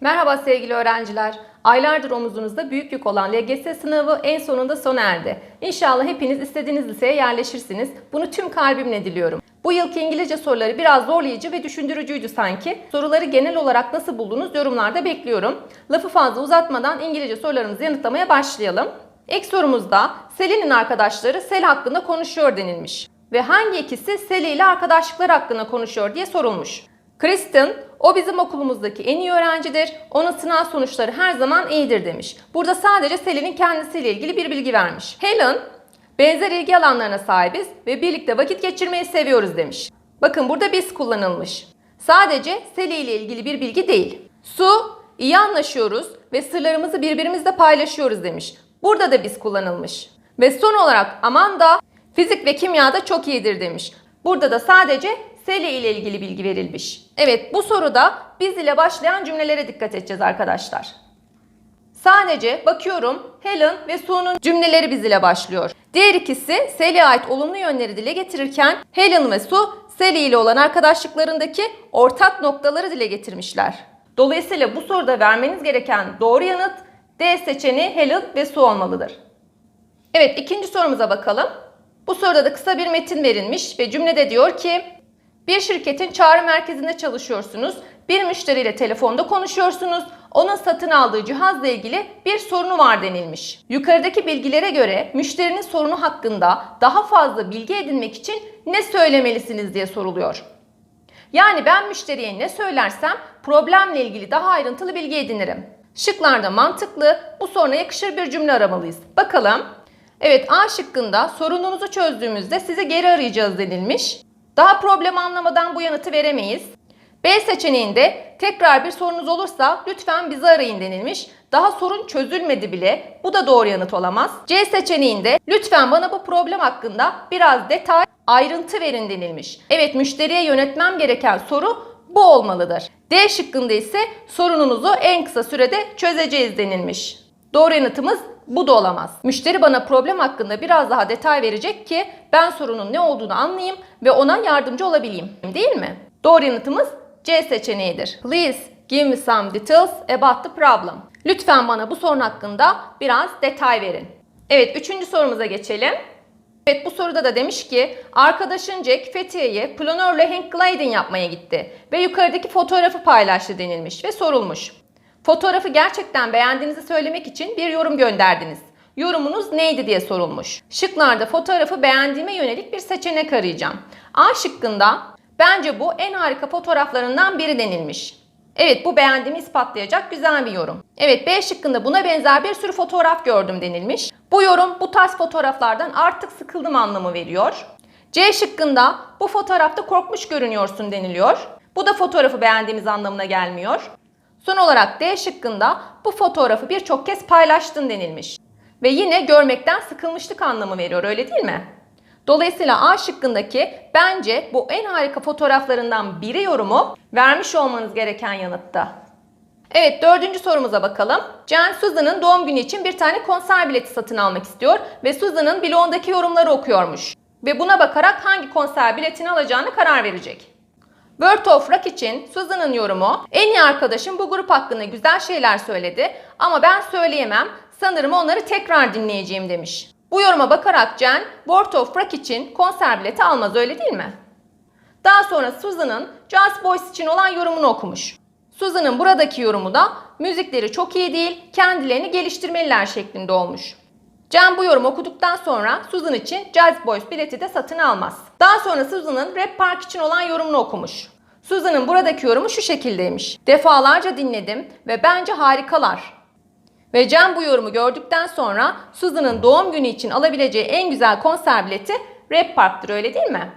Merhaba sevgili öğrenciler. Aylardır omuzunuzda büyük yük olan LGS sınavı en sonunda sona erdi. İnşallah hepiniz istediğiniz liseye yerleşirsiniz. Bunu tüm kalbimle diliyorum. Bu yılki İngilizce soruları biraz zorlayıcı ve düşündürücüydü sanki. Soruları genel olarak nasıl buldunuz yorumlarda bekliyorum. Lafı fazla uzatmadan İngilizce sorularımızı yanıtlamaya başlayalım. İlk sorumuzda Selin'in arkadaşları Sel hakkında konuşuyor denilmiş. Ve hangi ikisi Seli ile arkadaşlıklar hakkında konuşuyor diye sorulmuş. Kristen, o bizim okulumuzdaki en iyi öğrencidir. Onun sınav sonuçları her zaman iyidir demiş. Burada sadece Selin'in kendisiyle ilgili bir bilgi vermiş. Helen, benzer ilgi alanlarına sahibiz ve birlikte vakit geçirmeyi seviyoruz demiş. Bakın burada biz kullanılmış. Sadece Sally ile ilgili bir bilgi değil. Su, iyi anlaşıyoruz ve sırlarımızı birbirimizle paylaşıyoruz demiş. Burada da biz kullanılmış. Ve son olarak Amanda, fizik ve kimyada çok iyidir demiş. Burada da sadece Sally ile ilgili bilgi verilmiş. Evet bu soruda biz ile başlayan cümlelere dikkat edeceğiz arkadaşlar. Sadece bakıyorum Helen ve Sue'nun cümleleri biz ile başlıyor. Diğer ikisi Sally'e ait olumlu yönleri dile getirirken Helen ve Sue Sally ile olan arkadaşlıklarındaki ortak noktaları dile getirmişler. Dolayısıyla bu soruda vermeniz gereken doğru yanıt D seçeneği Helen ve Sue olmalıdır. Evet ikinci sorumuza bakalım. Bu soruda da kısa bir metin verilmiş ve cümlede diyor ki bir şirketin çağrı merkezinde çalışıyorsunuz. Bir müşteriyle telefonda konuşuyorsunuz. Onun satın aldığı cihazla ilgili bir sorunu var denilmiş. Yukarıdaki bilgilere göre müşterinin sorunu hakkında daha fazla bilgi edinmek için ne söylemelisiniz diye soruluyor. Yani ben müşteriye ne söylersem problemle ilgili daha ayrıntılı bilgi edinirim. Şıklarda mantıklı, bu soruna yakışır bir cümle aramalıyız. Bakalım. Evet A şıkkında sorununuzu çözdüğümüzde sizi geri arayacağız denilmiş. Daha problem anlamadan bu yanıtı veremeyiz. B seçeneğinde tekrar bir sorunuz olursa lütfen bizi arayın denilmiş. Daha sorun çözülmedi bile. Bu da doğru yanıt olamaz. C seçeneğinde lütfen bana bu problem hakkında biraz detay, ayrıntı verin denilmiş. Evet müşteriye yönetmem gereken soru bu olmalıdır. D şıkkında ise sorununuzu en kısa sürede çözeceğiz denilmiş. Doğru yanıtımız bu da olamaz. Müşteri bana problem hakkında biraz daha detay verecek ki ben sorunun ne olduğunu anlayayım ve ona yardımcı olabileyim. Değil mi? Doğru yanıtımız C seçeneğidir. Please give me some details about the problem. Lütfen bana bu sorun hakkında biraz detay verin. Evet üçüncü sorumuza geçelim. Evet bu soruda da demiş ki arkadaşın Jack Fethiye'ye planörle hang gliding yapmaya gitti ve yukarıdaki fotoğrafı paylaştı denilmiş ve sorulmuş. Fotoğrafı gerçekten beğendiğinizi söylemek için bir yorum gönderdiniz. Yorumunuz neydi diye sorulmuş. Şıklarda fotoğrafı beğendiğime yönelik bir seçenek arayacağım. A şıkkında bence bu en harika fotoğraflarından biri denilmiş. Evet bu beğendiğimi ispatlayacak güzel bir yorum. Evet B şıkkında buna benzer bir sürü fotoğraf gördüm denilmiş. Bu yorum bu tarz fotoğraflardan artık sıkıldım anlamı veriyor. C şıkkında bu fotoğrafta korkmuş görünüyorsun deniliyor. Bu da fotoğrafı beğendiğimiz anlamına gelmiyor. Son olarak D şıkkında bu fotoğrafı birçok kez paylaştın denilmiş. Ve yine görmekten sıkılmışlık anlamı veriyor öyle değil mi? Dolayısıyla A şıkkındaki bence bu en harika fotoğraflarından biri yorumu vermiş olmanız gereken yanıtta. Evet dördüncü sorumuza bakalım. Jen Susan'ın doğum günü için bir tane konser bileti satın almak istiyor ve Susan'ın bloğundaki yorumları okuyormuş. Ve buna bakarak hangi konser biletini alacağını karar verecek. World of Rock için Susan'ın yorumu en iyi arkadaşım bu grup hakkında güzel şeyler söyledi ama ben söyleyemem sanırım onları tekrar dinleyeceğim demiş. Bu yoruma bakarak Jen World of Rock için konser bileti almaz öyle değil mi? Daha sonra Susan'ın Just Boys için olan yorumunu okumuş. Susan'ın buradaki yorumu da müzikleri çok iyi değil, kendilerini geliştirmeliler şeklinde olmuş. Jen bu yorumu okuduktan sonra Susan için Jazz Boys bileti de satın almaz. Daha sonra Susan'ın Rap Park için olan yorumunu okumuş. Susan'ın buradaki yorumu şu şekildeymiş. Defalarca dinledim ve bence harikalar. Ve Jen bu yorumu gördükten sonra Susan'ın doğum günü için alabileceği en güzel konser bileti Rap Park'tır öyle değil mi?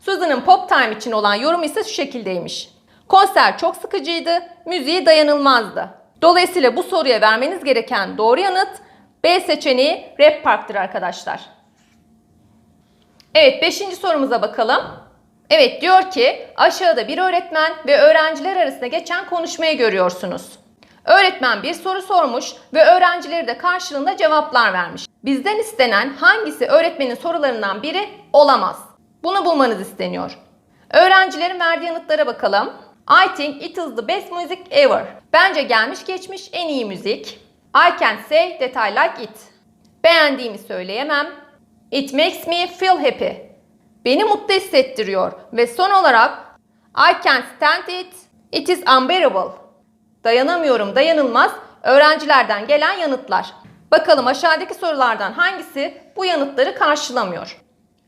Susan'ın Pop Time için olan yorumu ise şu şekildeymiş. Konser çok sıkıcıydı, müziği dayanılmazdı. Dolayısıyla bu soruya vermeniz gereken doğru yanıt B seçeneği Rap Park'tır arkadaşlar. Evet 5. sorumuza bakalım. Evet diyor ki aşağıda bir öğretmen ve öğrenciler arasında geçen konuşmayı görüyorsunuz. Öğretmen bir soru sormuş ve öğrencileri de karşılığında cevaplar vermiş. Bizden istenen hangisi öğretmenin sorularından biri olamaz. Bunu bulmanız isteniyor. Öğrencilerin verdiği yanıtlara bakalım. I think it is the best music ever. Bence gelmiş geçmiş en iyi müzik. I can't say that I like it. Beğendiğimi söyleyemem. It makes me feel happy. Beni mutlu hissettiriyor. Ve son olarak I can't stand it. It is unbearable. Dayanamıyorum, dayanılmaz. Öğrencilerden gelen yanıtlar. Bakalım aşağıdaki sorulardan hangisi bu yanıtları karşılamıyor?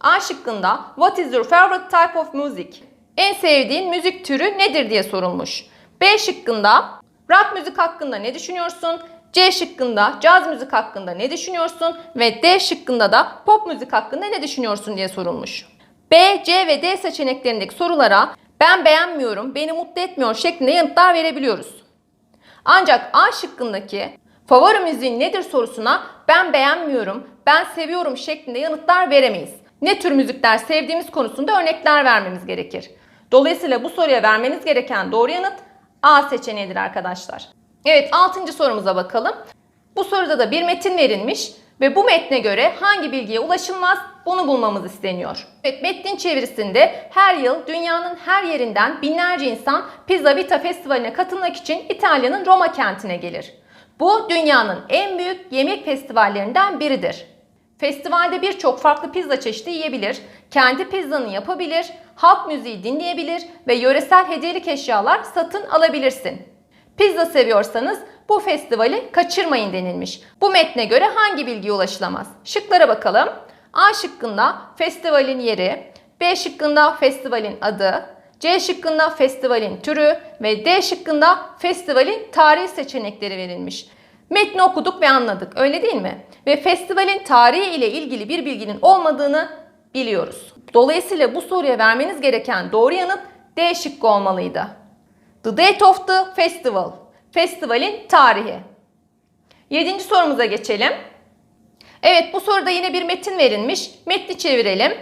A şıkkında What is your favorite type of music? En sevdiğin müzik türü nedir diye sorulmuş. B şıkkında rock müzik hakkında ne düşünüyorsun? C şıkkında caz müzik hakkında ne düşünüyorsun? Ve D şıkkında da pop müzik hakkında ne düşünüyorsun diye sorulmuş. B, C ve D seçeneklerindeki sorulara ben beğenmiyorum, beni mutlu etmiyor şeklinde yanıtlar verebiliyoruz. Ancak A şıkkındaki favori müziğin nedir sorusuna ben beğenmiyorum, ben seviyorum şeklinde yanıtlar veremeyiz. Ne tür müzikler sevdiğimiz konusunda örnekler vermemiz gerekir. Dolayısıyla bu soruya vermeniz gereken doğru yanıt A seçeneğidir arkadaşlar. Evet 6. sorumuza bakalım. Bu soruda da bir metin verilmiş ve bu metne göre hangi bilgiye ulaşılmaz bunu bulmamız isteniyor. Evet metnin çevirisinde her yıl dünyanın her yerinden binlerce insan Pizza Vita Festivali'ne katılmak için İtalya'nın Roma kentine gelir. Bu dünyanın en büyük yemek festivallerinden biridir. Festivalde birçok farklı pizza çeşidi yiyebilir, kendi pizzanı yapabilir, halk müziği dinleyebilir ve yöresel hediyelik eşyalar satın alabilirsin. Pizza seviyorsanız bu festivali kaçırmayın denilmiş. Bu metne göre hangi bilgiye ulaşılamaz? Şıklara bakalım. A şıkkında festivalin yeri, B şıkkında festivalin adı, C şıkkında festivalin türü ve D şıkkında festivalin tarihi seçenekleri verilmiş. Metni okuduk ve anladık öyle değil mi? Ve festivalin tarihi ile ilgili bir bilginin olmadığını biliyoruz. Dolayısıyla bu soruya vermeniz gereken doğru yanıt D şıkkı olmalıydı. The date of the festival. Festivalin tarihi. Yedinci sorumuza geçelim. Evet bu soruda yine bir metin verilmiş. Metni çevirelim.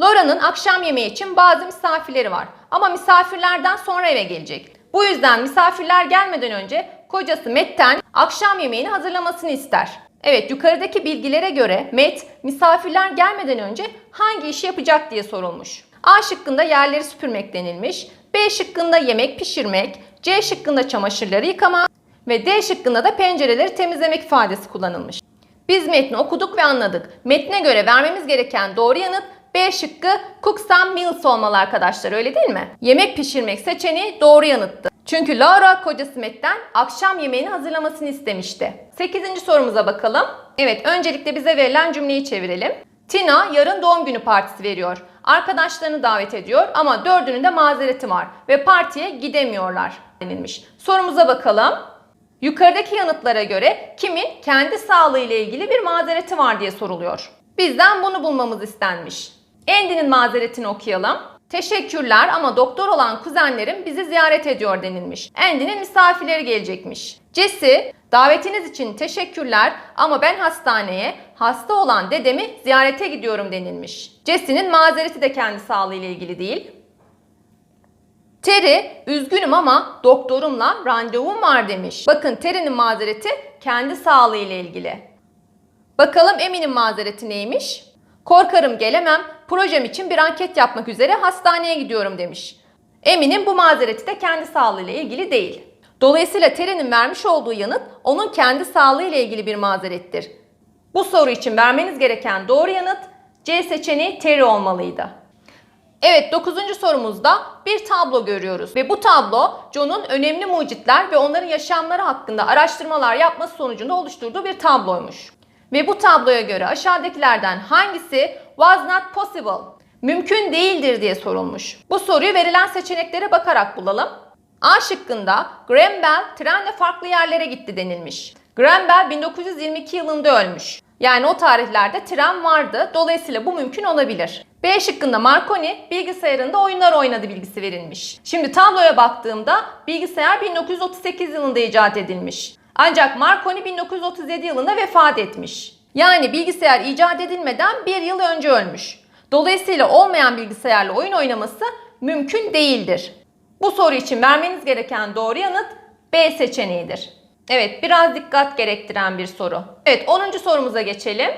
Laura'nın akşam yemeği için bazı misafirleri var. Ama misafirlerden sonra eve gelecek. Bu yüzden misafirler gelmeden önce kocası Matt'ten akşam yemeğini hazırlamasını ister. Evet yukarıdaki bilgilere göre Matt misafirler gelmeden önce hangi işi yapacak diye sorulmuş. A şıkkında yerleri süpürmek denilmiş. B şıkkında yemek pişirmek, C şıkkında çamaşırları yıkamak ve D şıkkında da pencereleri temizlemek ifadesi kullanılmış. Biz metni okuduk ve anladık. Metne göre vermemiz gereken doğru yanıt B şıkkı cooks and meals olmalı arkadaşlar öyle değil mi? Yemek pişirmek seçeneği doğru yanıttı. Çünkü Laura kocası Matt'ten akşam yemeğini hazırlamasını istemişti. 8. sorumuza bakalım. Evet öncelikle bize verilen cümleyi çevirelim. Tina yarın doğum günü partisi veriyor. Arkadaşlarını davet ediyor ama dördünün de mazereti var ve partiye gidemiyorlar denilmiş. Sorumuza bakalım. Yukarıdaki yanıtlara göre kimin kendi sağlığı ile ilgili bir mazereti var diye soruluyor. Bizden bunu bulmamız istenmiş. Andy'nin mazeretini okuyalım. Teşekkürler ama doktor olan kuzenlerim bizi ziyaret ediyor denilmiş. Andy'nin misafirleri gelecekmiş. Jesse, davetiniz için teşekkürler ama ben hastaneye hasta olan dedemi ziyarete gidiyorum denilmiş. Jesse'nin mazereti de kendi sağlığı ile ilgili değil. Terry, üzgünüm ama doktorumla randevum var demiş. Bakın Terry'nin mazereti kendi sağlığı ile ilgili. Bakalım Emin'in mazereti neymiş? Korkarım gelemem, projem için bir anket yapmak üzere hastaneye gidiyorum demiş. Emin'in bu mazereti de kendi sağlığıyla ilgili değil. Dolayısıyla Terry'nin vermiş olduğu yanıt onun kendi sağlığı ile ilgili bir mazerettir. Bu soru için vermeniz gereken doğru yanıt C seçeneği Terry olmalıydı. Evet 9. sorumuzda bir tablo görüyoruz ve bu tablo John'un önemli mucitler ve onların yaşamları hakkında araştırmalar yapması sonucunda oluşturduğu bir tabloymuş. Ve bu tabloya göre aşağıdakilerden hangisi was not possible? Mümkün değildir diye sorulmuş. Bu soruyu verilen seçeneklere bakarak bulalım. A şıkkında Graham Bell trenle farklı yerlere gitti denilmiş. Graham Bell 1922 yılında ölmüş. Yani o tarihlerde tren vardı. Dolayısıyla bu mümkün olabilir. B şıkkında Marconi bilgisayarında oyunlar oynadı bilgisi verilmiş. Şimdi tabloya baktığımda bilgisayar 1938 yılında icat edilmiş. Ancak Marconi 1937 yılında vefat etmiş. Yani bilgisayar icat edilmeden bir yıl önce ölmüş. Dolayısıyla olmayan bilgisayarla oyun oynaması mümkün değildir. Bu soru için vermeniz gereken doğru yanıt B seçeneğidir. Evet biraz dikkat gerektiren bir soru. Evet 10. sorumuza geçelim.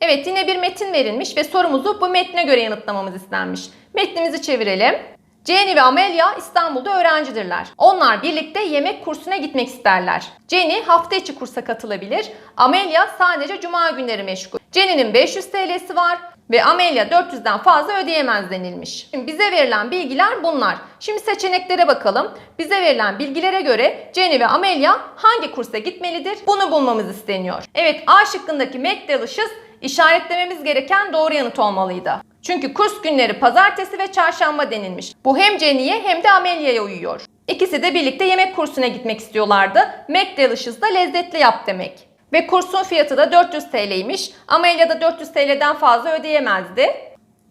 Evet yine bir metin verilmiş ve sorumuzu bu metne göre yanıtlamamız istenmiş. Metnimizi çevirelim. Jenny ve Amelia İstanbul'da öğrencidirler. Onlar birlikte yemek kursuna gitmek isterler. Jenny hafta içi kursa katılabilir. Amelia sadece cuma günleri meşgul. Jenny'nin 500 TL'si var ve Amelia 400'den fazla ödeyemez denilmiş. Şimdi bize verilen bilgiler bunlar. Şimdi seçeneklere bakalım. Bize verilen bilgilere göre Jenny ve Amelia hangi kursa gitmelidir? Bunu bulmamız isteniyor. Evet A şıkkındaki McDelicious işaretlememiz gereken doğru yanıt olmalıydı. Çünkü kurs günleri pazartesi ve çarşamba denilmiş. Bu hem Jenny'ye hem de Amelia'ya uyuyor. İkisi de birlikte yemek kursuna gitmek istiyorlardı. McDelicious da lezzetli yap demek. Ve kursun fiyatı da 400 TL'ymiş. Amelia da 400 TL'den fazla ödeyemezdi.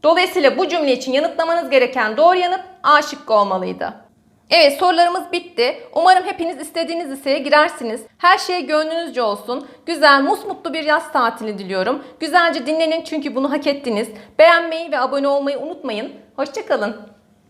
Dolayısıyla bu cümle için yanıtlamanız gereken doğru yanıt A şıkkı olmalıydı. Evet sorularımız bitti. Umarım hepiniz istediğiniz liseye girersiniz. Her şey gönlünüzce olsun. Güzel, musmutlu bir yaz tatili diliyorum. Güzelce dinlenin çünkü bunu hak ettiniz. Beğenmeyi ve abone olmayı unutmayın. Hoşçakalın.